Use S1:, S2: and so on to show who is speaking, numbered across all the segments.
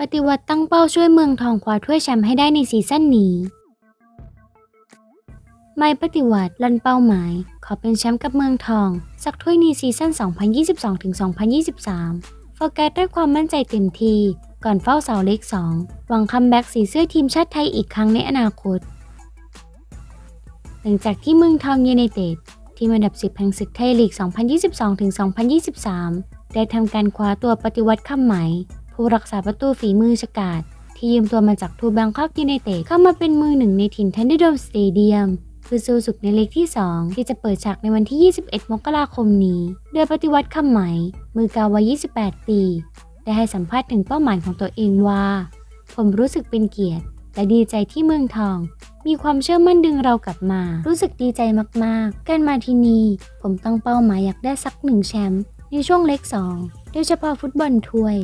S1: ปฏิวัติตั้งเป้าช่วยเมืองทองคว้าถ้วยแชมป์ให้ได้ในซีซั่นนี้ ไม่ปฏิวัติลันเป้าหมาย ขอเป็นแชมป์กับเมืองทอง สักถ้วยในซีซั่น 2022-2023 โฟกัสด้วยความมั่นใจเต็มทีก่อนเฝ้าเสาเล็ก 2 หวังคัมแบ็กสีเสื้อทีมชาติไทยอีกครั้งในอนาคต หลังจากที่เมืองทองยูไนเต็ดทีมอันดับ 10 แห่งศึกไทยลีก 2022-2023 ได้ทำการคว้าตัวปฏิวัติคำไหม ผู้รักษาประตูฝีมือฉกาจที่ยืมตัวมาจากทูบังคอกยูไนเต็ดเข้ามาเป็นมือหนึ่งในถิ่นทันเดอร์โดมสเตเดียมเพื่อสู้ศึกในเล็กที่ 2 ที่จะเปิดฉากในวันที่ 21 มกราคมนี้ โดยปฏิวัติคำไหม มือกาววัย 28 ปี ได้ให้สัมภาษณ์ถึงเป้าหมายของตัวเองว่า ผมรู้สึกเป็นเกียรติ และดีใจที่เมืองทอง มีความเชื่อมั่นดึงเรากลับมา รู้สึกดีใจมากๆ การมาที่นี่ผมตั้งเป้าหมายอยากได้สักหนึ่งแชมป์ในช่วงเล็ก 2 โดยเฉพาะฟุตบอลถ้วย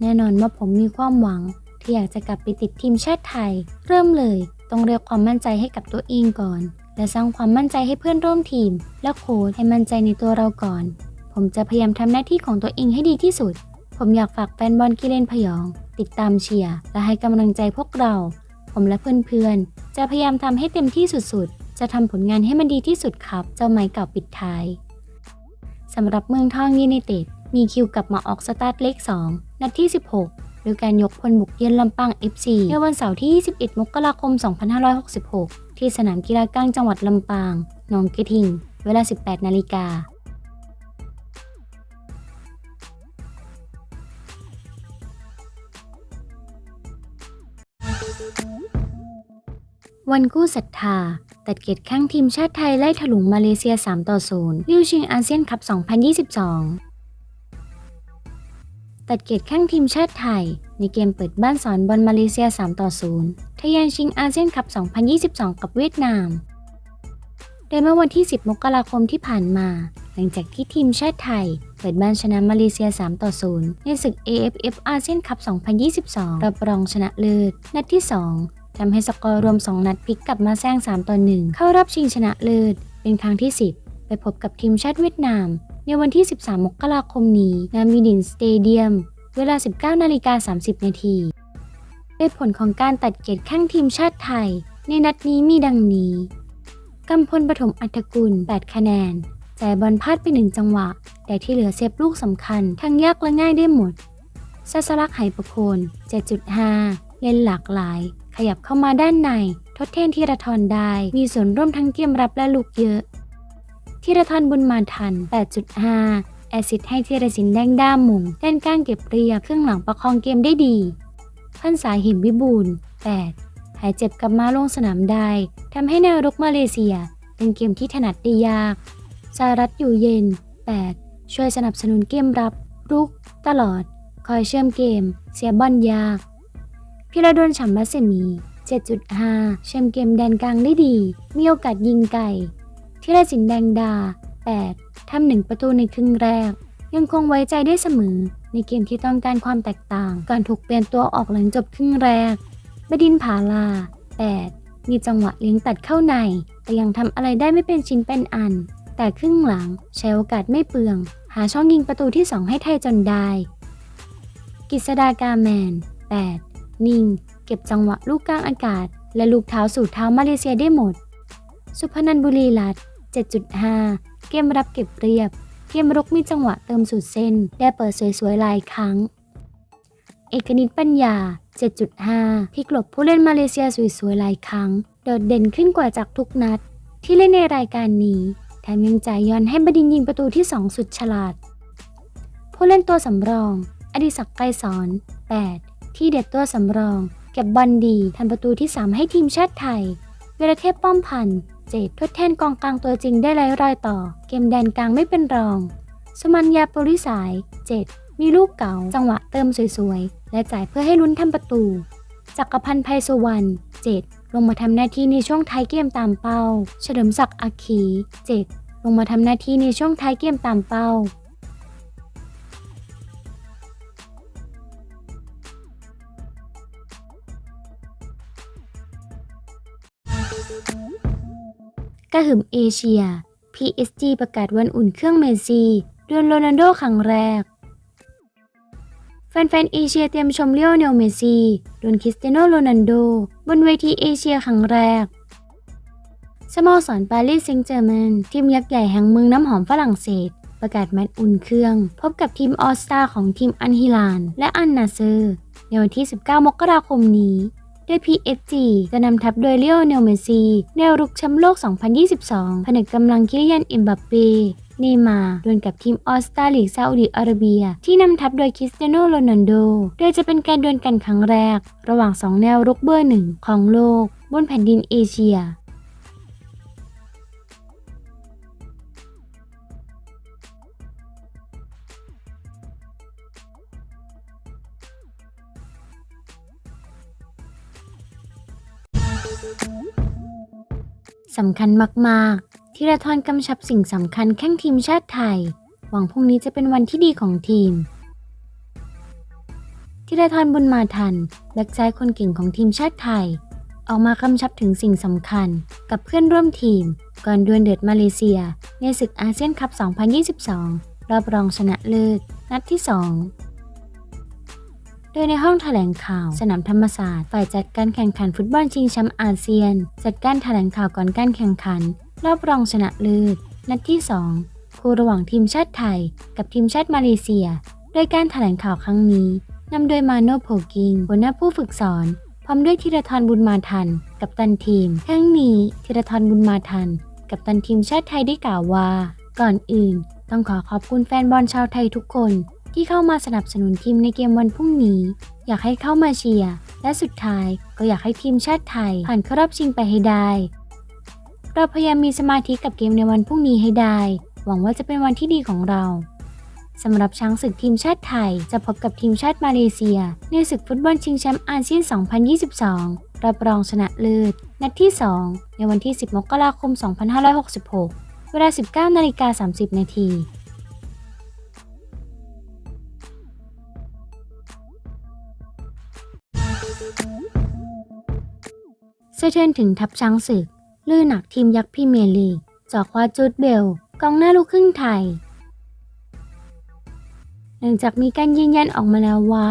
S1: แน่นอนว่าผมมีความหวัง ที่อยากจะกลับไปติดทีมชาติไทย เริ่มเลย ต้องเรียกความมั่นใจให้กับตัวเองก่อน และสร้างความมั่นใจให้เพื่อนร่วมทีม และโค้ชให้มั่นใจในตัวเราก่อน ผมจะพยายามทำหน้าที่ของตัวเองให้ดีที่สุด ผมอยากฝากแฟนบอลกิเลนพยอง ติดตามเชียร์และให้กำลังใจพวกเรา ผมและเพื่อนๆจะพยายามทำให้เต็มที่สุดๆ จะทำผลงานให้มันดีที่สุดครับ เจ้าไม้เก่าปิดท้ายสำหรับเมืองทองยูไนเต็ด มีคิวกลับมาออกสตาร์ทเลข 2 นัดที่ 16 โดยการยกพลบุกเยือนลำปาง FC ในวันเสาร์ที่ 21 มกราคม 2566 ที่สนามกีฬากลางจังหวัดลำปางหนองกระทิง เวลา 18 นาฬิกาวันกู้ศรัทธา ตัดเกตข้างทีมชาติไทยไล่ถลุงมาเลเซีย 3 ต่อ0ลิวชิงอาเซียนคัพ 2022 ตัดเกตข้างทีมชาติไทย ในเกมเปิดบ้านสอนบอลมาเลเซีย 3 ต่อ 0 ทะยานชิงอาเซียนคัพ 2022 กับเวียดนามโดยเมื่อวันที่ 10 มกราคมที่ผ่านมา หลังจากที่ทีมชาติไทย เปิดบ้านชนะมาเลเซีย 3 ต่อ 0 ในศึก AFF อาเซียนคัพ 2022รอบรองชนะเลิศ นัดที่ 2 ทำให้สกอร์รวม 2 นัดพลิกกลับมาแซง 3 ต่อ 1 เข้ารอบชิงชนะเลิศ เป็นครั้งที่ 10 ไปพบกับทีมชาติเวียดนาม ในวันที่ 13 มกราคมนี้ณมิดินสเตเดียม เวลา 19 นาฬิกา 30 นาทีด้วยผลของการตัดเกตข้างทีมชาติไทย ในนัดนี้มีดังนี้กำพลปฐมอัฐกุล 8 คะแนนจ่ายบอลพลาดไปหนึ่งจังหวะ แต่ที่เหลือเซฟลูกสำคัญ ทั้งยากและง่ายได้หมดซัสลักไหประโคน 7.5 เล่นหลากหลาย ขยับเข้ามาด้านใน ทดแทนธีระทรได้ มีส่วนร่วมทั้งเกมรับและลุกเยอะ ธีรทรบุญมาทัน 8.5 แอซิดให้ธีรศิลป์แดงด้ามมุงด้านกลางเก็บเรียบครึ่งหลังประคองเกมได้ดีพันษาหิมวิบูล8หายเจ็บกลับมาลงสนามได้ทำให้แนวรุกมาเลเซีย เป็นเกมที่ถนัดได้ยากสารัตอยู่เย็น 8 ช่วยสนับสนุนเกมรับ รุก ตลอด คอยเชื่อมเกม เสียบอลยากพิรดลฉ่ำรัศมี 7.5 เชื่อมเกมแดนกลางได้ดี มีโอกาสยิงไก่ ธีรศิลป์แดงดา 8 ทำหนึ่งประตูในครึ่งแรก ยังคงไว้ใจได้เสมอ ในเกมที่ต้องการความแตกต่าง ก่อนถูกเปลี่ยนตัวออกหลังจบครึ่งแรก บดินผาลา 8 มีจังหวะเลี้ยงตัดเข้าใน แต่ยังทำอะไรได้ไม่เป็นชิ้นเป็นอัน แต่ครึ่งหลังใช้โอกาสไม่เปลือง หาช่องยิงประตูที่ 2 ให้ไทยจนได้ กิษดากาแมน 8 นิ่ง เก็บจังหวะลูกกลางอากาศ และลูกเท้าสู่เท้ามาเลเซียได้หมดสุพนันบุรีรัตน์ 7.5 เกมรับเก็บเรียบ เกมรุกมีจังหวะเติมสุดเส้นได้เปิดสวยๆหลายครั้ง เอกนิตปัญญา 7.5 พิกลบผู้เล่นมาเลเซียสวยๆหลายครั้ง โดดเด่นขึ้นกว่าจากทุกนัด ที่เล่นในรายการนี้แถมยังจ่ายย้อนให้บดินยิงประตูที่ 2 สุดฉลาด ผู้เล่นตัวสำรอง อดิศักดิ์ไกรสอน 8 ที่เด็ดตัวสำรอง เก็บบอลดีทันประตูที่ 3 ให้ทีมชาติไทย วรเทพป้อมพันธ์เจดทดแทนกองกลางตัวจริงได้ไร้รอยต่อ เกมแดนกลางไม่เป็นรอง สมัญญาปริสาย7มีลูกเก่าจังหวะเติมสวยๆ และจ่ายเพื่อให้ลุ้นทำประตู จักรพันธ์ไพสวรรณ7ลงมาทำหน้าที่ในช่วงท้ายเกมตามเป้า เฉลิมศักดิ์อาคี7ลงมาทำหน้าที่ในช่วงท้ายเกมตามเป้า กระหึ่มเอเชีย PSG ประกาศวันอุ่นเครื่องเมสซี่ดวลโรนัลโดครั้งแรก แฟนๆเอเชียเตรียมชมเลียวเนลเมซี่ดวลคริสเตียโนโรนัลโด บนเวทีเอเชียครั้งแรก สโมสรปารีสแซงต์แจร์แมงทีมยักษ์ใหญ่แห่งเมืองน้ำหอมฝรั่งเศส ประกาศแมตช์อุ่นเครื่อง พบกับทีมออสตาของทีมอันฮิลาน และอันนาเซอร์ในวันที่ 19 มกราคมนี้ โดย PSG จะนำทัพโดยเลียวเนลเมซี่แนวรุกแชมป์โลก 2022 ผนึกกำลังคิริยันอิมบัปเป้เนย์มาร์ดวลกับทีมออสตาลีกซาอุดิอาระเบีย ที่นำทัพโดยคริสเตียโนโรนัลโด โดยจะเป็นการดวลกันครั้งแรก ระหว่างสองแนวรุกเบอร์หนึ่งของโลก บนแผ่นดินเอเชีย สำคัญมากๆธีรทรกำชับสิ่งสำคัญแข้งทีมชาติไทย หวังพรุ่งนี้จะเป็นวันที่ดีของทีมธีรทรบุญมาทันแบ็กซ้ายคนเก่งของทีมชาติไทย ออกมากำชับถึงสิ่งสำคัญกับเพื่อนร่วมทีม ก่อนดวลเดือดมาเลเซีย ในศึกอาเซียนคัพ 2022 รอบรองชนะเลิศนัดที่ 2 โดยในห้องแถลงข่าว สนามธรรมศาสตร์ ฝ่ายจัดการแข่งขันฟุตบอลชิงแชมป์อาเซียน จัดการแถลงข่าวก่อนการแข่งขัน รอบรองชนะเลิศนัดที่ 2 คู่ระหว่างทีมชาติไทย กับทีมชาติมาเลเซีย โดยการแถลงข่าวครั้งนี้นำโดยมาโนโพกิงหัวหน้าผู้ฝึกสอน พร้อมด้วยธีรทรบุญมาทัน กับตันทีม ทั้งนี้ธีรทรบุญมาทัน กับตันทีมชาติไทยได้กล่าวว่า ก่อนอื่น ต้องขอขอบคุณแฟนบอลชาวไทยทุกคน ที่เข้ามาสนับสนุนทีมในเกมวันพรุ่งนี้ อยากให้เข้ามาเชียร์และสุดท้ายก็อยากให้ทีมชาติไทย ผ่านเข้ารอบชิงไปให้ได้ เราพยายามมีสมาธิกับเกมในวันพรุ่งนี้ให้ได้ หวังว่าจะเป็นวันที่ดีของเราสำหรับช้างศึกทีมชาติไทย จะพบกับทีมชาติมาเลเซีย ในศึกฟุตบอลชิงแชมป์อาเซียน 2022 รับรองชนะเลิศ นัดที่ 2 ในวันที่ 10 มกราคม 2566 เวลา 19นาฬิกา30 นาที สะเทือนถึงทัพช้างศึก ลื่นหนักทีมยักษ์พรีเมลีจอคว้าจูดเบล กองหน้าลูกครึ่งไทย หลังจากมีการยืนยันออกมาแล้วว่า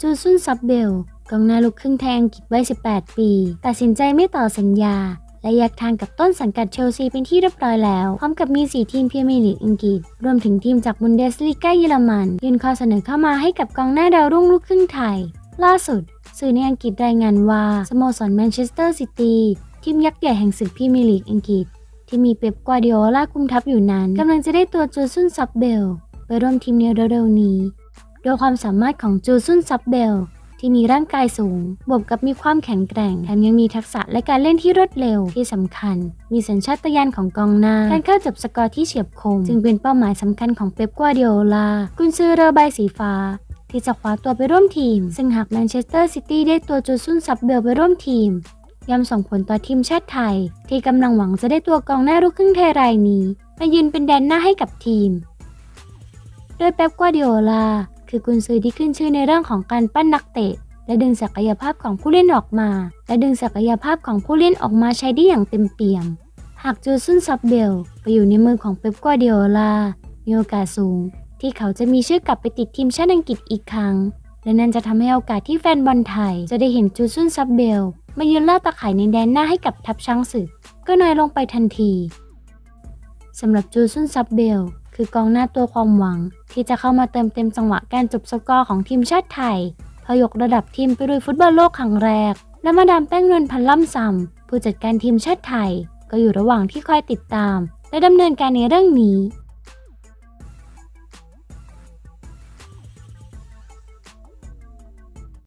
S1: จูซุนซับเบล กองหน้าลูกครึ่งไทยอังกฤษวัย 18 ปี ตัดสินใจไม่ต่อสัญญา และแยกทางกับต้นสังกัดเชลซีเป็นที่เรียบร้อยแล้ว พร้อมกับมี 4 ทีมพรีเมียร์ลีกอังกฤษ รวมถึงทีมจากบุนเดสลีกาเยอรมัน ยื่นข้อเสนอเข้ามาให้กับกองหน้าดาวรุ่งลูกครึ่งไทย ล่าสุด สื่อในอังกฤษรายงานว่าสโมสรแมนเชสเตอร์ซิตี้ทีมยักษ์ใหญ่แห่งศึกพรีเมียร์ลีกอังกฤษ ที่มีเป๊ปกวาร์ดิโอลาคุมทัพอยู่นั้นกำลังจะได้ตัวจูซุนซับเบลไปร่วมทีมในเร็วๆนี้ โดยความสามารถของจูซุนซับเบลที่มีร่างกายสูง บวกกับมีความแข็งแกร่ง แถมยังมีทักษะและการเล่นที่รวดเร็วที่สำคัญ มีสัญชาตญาณของกองหน้า การเข้าจับสกอร์ที่เฉียบคม จึงเป็นเป้าหมายสำคัญของเป๊ปกวาร์ดิโอลา กุนซือเรือใบสีฟ้า ที่จะคว้าตัวไปร่วมทีม ซึ่งหากแมนเชสเตอร์ซิตี้ได้ตัวจูซุนซับเบลไปร่วมทีมย่อมส่งผลต่อทีมชาติไทย ที่กำลังหวังจะได้ตัวกองหน้าลูกครึ่งไทยรายนี้มายืนเป็นแดนหน้าให้กับทีม โดยเป๊ปกัวดิโอลาคือกุนซือที่ขึ้นชื่อในเรื่องของการปั้นนักเตะ และดึงศักยภาพของผู้เล่นออกมา และดึงศักยภาพของผู้เล่นออกมาใช้ได้อย่างเต็มเปี่ยม หากจูซุนซับเบลไปอยู่ในมือของเป๊ปกัวดิโอลามีโอกาสสูง ที่เขาจะมีชื่อกลับไปติดทีมชาติอังกฤษอีกครั้ง และนั่นจะทำให้โอกาสที่แฟนบอลไทย จะได้เห็นจูซุนซับเบลมายืนล่าตะข่ายในแดนหน้าให้กับทัพช้างศึก ก็น้อยลงไปทันทีสำหรับจูซุนซับเบลคือกองหน้าตัวความหวัง ที่จะเข้ามาเติมเต็มจังหวะการจบสกอร์ของทีมชาติไทยพยกระดับทีมไปลุยฟุตบอลโลกครั้งแรก และมาดามแป้งนวลพันล่ำซำผู้จัดการทีมชาติไทย ก็อยู่ระหว่างที่คอยติดตาม และดำเนินการในเรื่องนี้